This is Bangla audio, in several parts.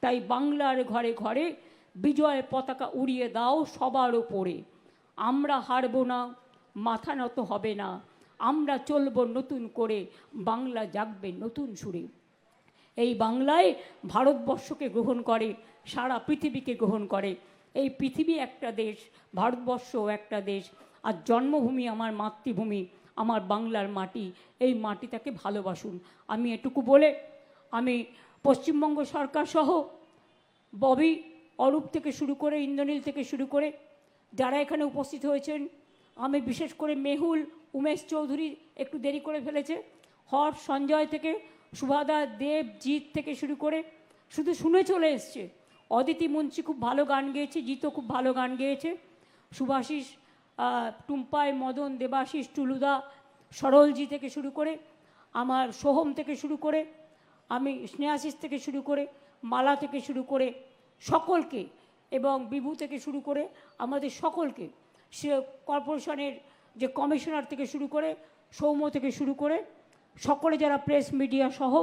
তাই বাংলার ঘরে ঘরে বিজয় পতাকা উড়িয়ে দাও সবার ওপরে আমরা হারব না, মাথা নত হবে না, আমরা চলব নতুন করে, বাংলা জাগবে নতুন সুরে। এই বাংলায় ভারতবর্ষকে গ্রহণ করে, সারা পৃথিবীকে গ্রহণ করে। এই পৃথিবী একটা দেশ, ভারতবর্ষও একটা দেশ। আর জন্মভূমি আমার মাতৃভূমি, আমার বাংলার মাটি। এই মাটিটাকে ভালোবাসুন। আমি এটুকু বলে, আমি পশ্চিমবঙ্গ সরকার সহ ববি অরূপ থেকে শুরু করে ইন্দ্রনীল থেকে শুরু করে যারা এখানে উপস্থিত হয়েছেন, আমি বিশেষ করে মেহুল, উমেশ চৌধুরী একটু দেরি করে ফেলেছে হর সঞ্জয় থেকে, সুভাদা দেব, জিৎ থেকে শুরু করে, শুধু শুনে চলে এসছে। অদিতি মুন্সি খুব ভালো গান গেয়েছে, জিতও খুব ভালো গান গেয়েছে। সুভাষিস টুম্পাই, মদন, দেবাশিস, টুলুদা, সরলজি থেকে শুরু করে, আমার সোহম থেকে শুরু করে আমি স্নেহাশিস থেকে শুরু করে মালা থেকে শুরু করে সকলকে এবং বিভু থেকে শুরু করে আমাদের সকলকে, সে কর্পোরেশনের যে কমিশনার থেকে শুরু করে সৌম্য থেকে শুরু করে সকলে যারা প্রেস মিডিয়া সহ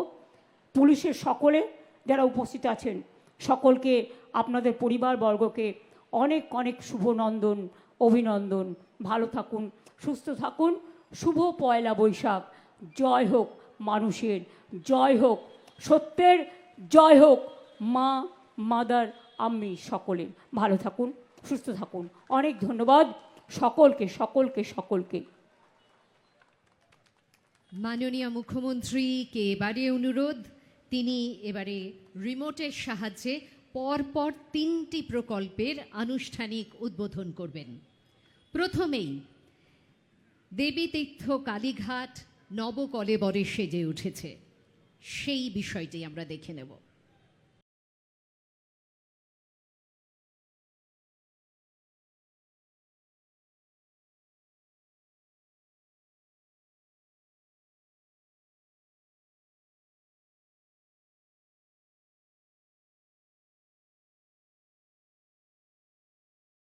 পুলিশের সকলে যারা উপস্থিত আছেন, সকলকে আপনাদের পরিবারবর্গকে অনেক অনেক শুভনন্দন, অভিনন্দন। ভালো থাকুন, সুস্থ থাকুন। শুভ পয়লা বৈশাখ। জয় হোক। মানুষের। জয় হোক, সত্যের জয় হোক, মা, মাদার আমি সকলে। ভালো থাকুন, সুস্থ থাকুন। অনেক ধন্যবাদ সকলকে সকলকে সকলকে। মাননীয় মুখ্যমন্ত্রীকে এবারে অনুরোধ? তিনি এবারে রিমোটের সাহায্যে পরপর তিনটি প্রকল্পের আনুষ্ঠানিক উদ্বোধন করবেন। প্রথমেই দেবীতীর্থ কালীঘাট নবকলেবরে সেজে উঠেছে। সেই বিষয়টি আমরা দেখে নেব।